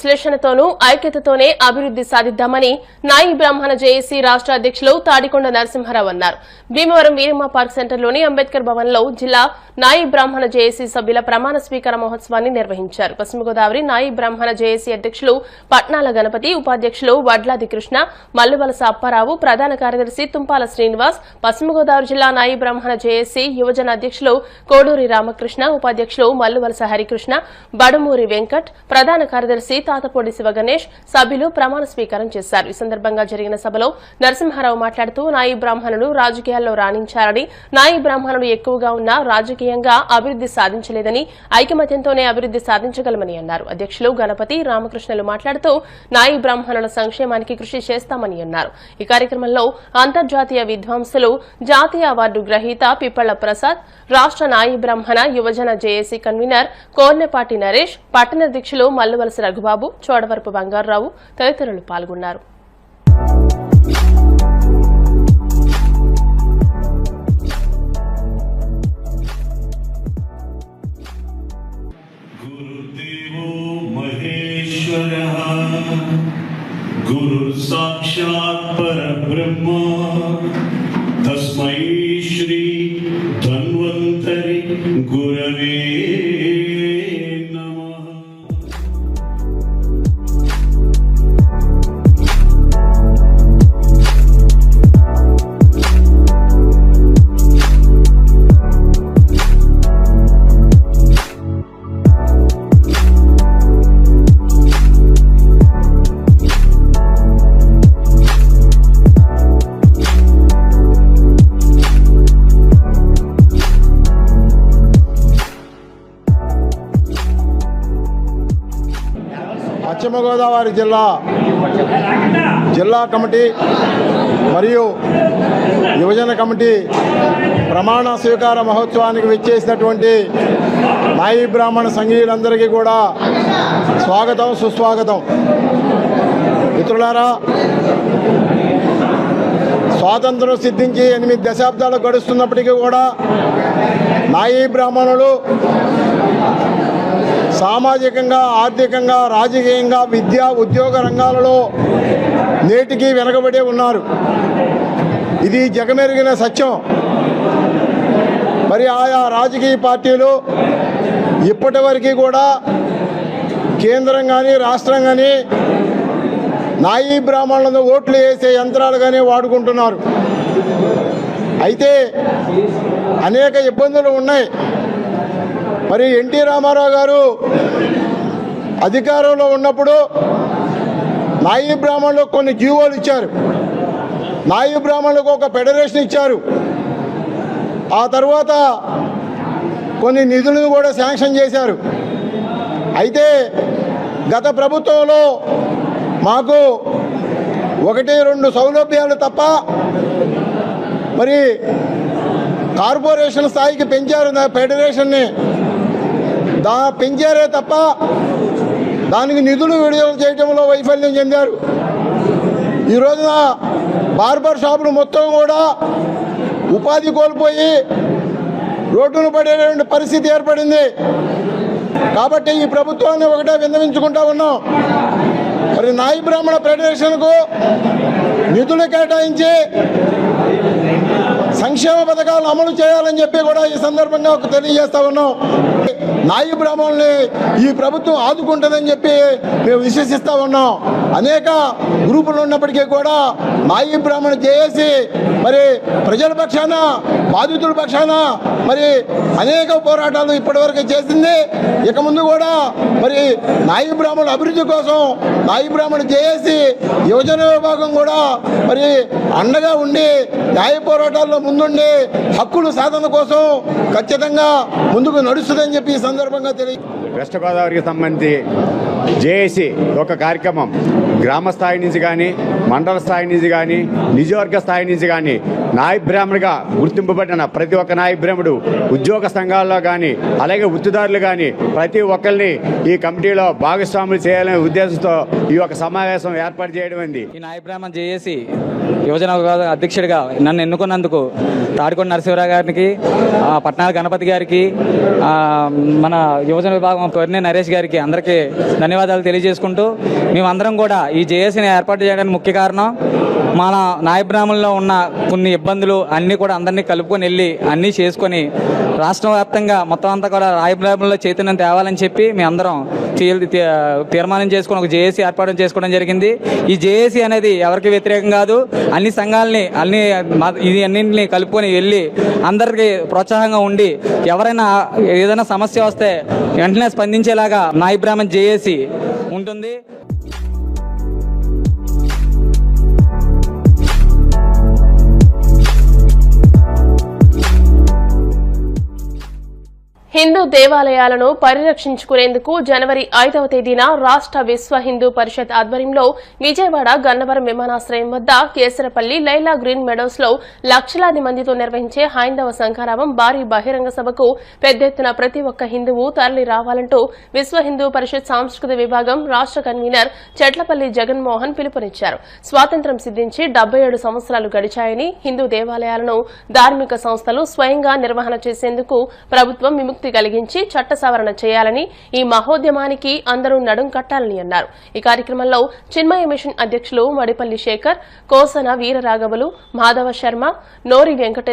విశ్లేషణతోనూ ఐక్యతతోనే అభివృద్ది సాధిద్దామని నాయి బ్రాహ్మణ జేఏసీ రాష్ట్ర అధ్యక్షులు తాడికొండ నరసింహారావు అన్నారు. భీమవరం వీరమ్మ పార్క్ సెంటర్లోని అంబేద్కర్ భవన్లో జిల్లా నాయి బ్రాహ్మణ జేఏసీ సభ్యుల ప్రమాణ స్వీకార మహోత్సవాన్ని నిర్వహించారు. పశ్చిమ గోదావరి నాయి బ్రాహ్మణ జేఏసీ అధ్యక్షులు పట్నాల గణపతి ఉపాధ్యక్షులు వడ్లాది కృష్ణ మల్లువలస అప్పారావు ప్రధాన కార్యదర్శి తుంపాల శ్రీనివాస్ పశ్చిమ గోదావరి జిల్లా నాయి బ్రాహ్మణ జేఏసీ యువజన అధ్యక్షులు కోడూరి రామకృష్ణ ఉపాధ్యక్షులు మల్లువలస హరికృష్ణ బడుమూరి వెంకట్ ప్రధాన కార్యదర్శి తాతపూడి శివగణేష్ సభ్యులు ప్రమాణ స్వీకారం చేశారు. ఈ సందర్భంగా జరిగిన సభలో నరసింహారావు మాట్లాడుతూ నాయి బ్రాహ్మణులు రాజకీయాల్లో రాణించారని నాయి బ్రాహ్మణులు ఎక్కువగా ఉన్న రాజకీయంగా అభివృద్ది సాధించలేదని ఐకమత్యంతోనే అభివృద్ది సాధించగలమని అన్నారు. అధ్యక్షులు గణపతి రామకృష్ణలు మాట్లాడుతూ నాయి బ్రాహ్మణుల సంక్షేమానికి కృషి చేస్తామని అన్నారు. ఈ కార్యక్రమంలో అంతర్జాతీయ విద్వాంసులు జాతీయ అవార్డు గ్రహీత పిప్పళ్ళ ప్రసాద్ రాష్ట్ర నాయి బ్రాహ్మణ యువజన జేఏసీ కన్వీనర్ కోర్నెపాటి నరేష్ పట్టణ అధ్యక్షులు మల్లువలస రఘుబాబు చోడవరపు బంగారరావు తదితరులు పాల్గొన్నారు गुरुदेवो महेश्वरः गुरुसाक्षात् परब्रह्म तस्मै श्री धन्वन्तरि गुरवे పశ్చిమ గోదావరి జిల్లా జిల్లా కమిటీ మరియు యువజన కమిటీ ప్రమాణ స్వీకార మహోత్సవానికి విచ్చేసినటువంటి నాయి బ్రాహ్మణ సంఘీయులందరికీ కూడా స్వాగతం సుస్వాగతం. మిత్రులారా స్వాతంత్రం సిద్ధించి ఎనిమిది దశాబ్దాలు గడుస్తున్నప్పటికీ కూడా నాయీ బ్రాహ్మణులు సామాజికంగా ఆర్థికంగా రాజకీయంగా విద్యా ఉద్యోగ రంగాలలో నేటికి వెనకబడే ఉన్నారు. ఇది జగమెరిగిన సత్యం. మరి ఆయా రాజకీయ పార్టీలు ఇప్పటివరకు కూడా కేంద్రం కానీ రాష్ట్రం కానీ నాయి బ్రాహ్మణులను ఓట్లు వేసే యంత్రాలుగానే వాడుకుంటున్నారు. అయితే అనేక ఇబ్బందులు ఉన్నాయి. మరి ఎన్టీ రామారావు గారు అధికారంలో ఉన్నప్పుడు నాయి బ్రాహ్మణులకు కొన్ని జీవోలు ఇచ్చారు. నాయి బ్రాహ్మణులకు ఒక ఫెడరేషన్ ఇచ్చారు. ఆ తర్వాత కొన్ని నిధులను కూడా శాంక్షన్ చేశారు. అయితే గత ప్రభుత్వంలో మాకు ఒకటి రెండు సౌలభ్యాలు తప్ప మరి కార్పొరేషన్ స్థాయికి పెంచారు నా ఫెడరేషన్ని దా పెంచారే తప్ప దానికి నిధులు విడుదల చేయడంలో వైఫల్యం చెందారు. ఈ రోజున బార్బర్ షాపులు మొత్తం కూడా ఉపాధి కోల్పోయి రోడ్డును పడేటువంటి పరిస్థితి ఏర్పడింది. కాబట్టి ఈ ప్రభుత్వాన్ని ఒకటే విన్నవించుకుంటా ఉన్నాం. మరి నాయి బ్రాహ్మణ ఫెడరేషన్కు నిధులు కేటాయించి సంక్షేమ పథకాలు అమలు చేయాలని చెప్పి కూడా ఈ సందర్భంగా ఒక తెలియజేస్తా ఉన్నాం. నాయి బ్రాహ్మణుల్ని ఈ ప్రభుత్వం ఆదుకుంటుందని చెప్పి మేము విశ్వసిస్తా ఉన్నాం. అనేక గ్రూపులు ఉన్నప్పటికీ కూడా నాయి బ్రాహ్మణ చేసి మరి ప్రజల పక్షాన బాధితుల పక్షాన మరి అనేక పోరాటాలు ఇప్పటివరకు చేసింది. ఇక ముందు కూడా మరి నాయి బ్రాహ్మణుల అభివృద్ధి కోసం నాయి బ్రాహ్మణ చేసి యువజన విభాగం కూడా మరి అండగా ఉండి న్యాయ పోరాటాల్లో ముందుండి హక్కుల సాధన కోసం ఖచ్చితంగా ముందుకు నడుస్తుందని చెప్పి ఈ సందర్భంగా తెలియ వెస్ట్ గోదావరికి సంబంధించి జేఏసీ ఒక కార్యక్రమం. గ్రామ స్థాయి నుంచి కానీ మండల స్థాయి నుంచి కానీ నియోజకవర్గ స్థాయి నుంచి కానీ నాయ బ్రాహ్మణుగా గుర్తింపబడిన ప్రతి ఒక్క నాయ బ్రాహ్మణుడు ఉద్యోగ సంఘాల్లో కానీ అలాగే వృత్తిదారులు కానీ ప్రతి ఒక్కరిని ఈ కమిటీలో భాగస్వాములు చేయాలనే ఉద్దేశంతో ఈ యొక్క సమావేశం ఏర్పాటు చేయడం ఈ నాయ బ్రాహ్మణ్ జేఏసి యువజన విభాగం అధ్యక్షుడిగా నన్ను ఎన్నుకున్నందుకు తాడికొండ నరసింహరావు గారికి పట్నాల గణపతి గారికి మన యువజన విభాగం కొరినే నరేష్ గారికి అందరికీ ధన్యవాదాలు తెలియజేసుకుంటూ మేమందరం కూడా ఈ జేఏసీని ఏర్పాటు చేయడానికి ముఖ్య కారణం మన నాయబ్రాహ్మణంలో ఉన్న కొన్ని ఇబ్బందులు అన్నీ కూడా అందరినీ కలుపుకొని వెళ్ళి అన్నీ చేసుకొని రాష్ట్ర వ్యాప్తంగా మొత్తం అంతా కూడా రాయబ్రాహ్మణంలో చైతన్యం తేవాలని చెప్పి మేము అందరం తీర్మానం చేసుకుని ఒక జేఏసీ ఏర్పాటు చేసుకోవడం జరిగింది. ఈ జేఏసీ అనేది ఎవరికి వ్యతిరేకం కాదు అన్ని సంఘాలని అన్ని మ- ఇది అన్నింటిని కలుపుకొని వెళ్ళి అందరికీ ప్రోత్సాహంగా ఉండి ఎవరైనా ఏదైనా సమస్య వస్తే వెంటనే స్పందించేలాగా నాయి బ్రాహ్మణ్ జేఏసీ ఉంటుంది. in హిందూ దేవాలయాలను పరిరక్షించుకునేందుకు జనవరి ఐదవ తేదీన రాష్ట్ర విశ్వ హిందూ పరిషత్ ఆధ్వర్యంలో విజయవాడ గన్నవరం విమానాశ్రయం వద్ద కేసరపల్లి లైలా గ్రీన్ మెడోస్లో లక్షలాది మందితో నిర్వహించే హైందవ సంఘారామం భారీ బహిరంగ సభకు పెద్ద ఎత్తున ప్రతి ఒక్క హిందువు తరలి రావాలంటూ విశ్వ హిందూ పరిషత్ సాంస్కృతిక విభాగం రాష్ట్ర కన్వీనర్ చెట్లపల్లి జగన్మోహన్ పిలుపునిచ్చారు. స్వాతంత్ర్యం సిద్ధించి డెబ్బై ఏడు సంవత్సరాలు గడిచాయని హిందూ దేవాలయాలను ధార్మిక సంస్థలు స్వయంగా నిర్వహణ చేసేందుకు ప్రభుత్వం విముక్తి ఉపయోగించి చట్ట సవరణ చేయాలని ఈ మహోద్యమానికి అందరూ నడుం కట్టాలని అన్నారు. ఈ కార్యక్రమంలో చిన్మయ మిషన్ అధ్యక్షులు మడిపల్లి శేఖర్ కోసన వీరరాఘవులు మాధవ శర్మ నోరి వెంకటేశ్వర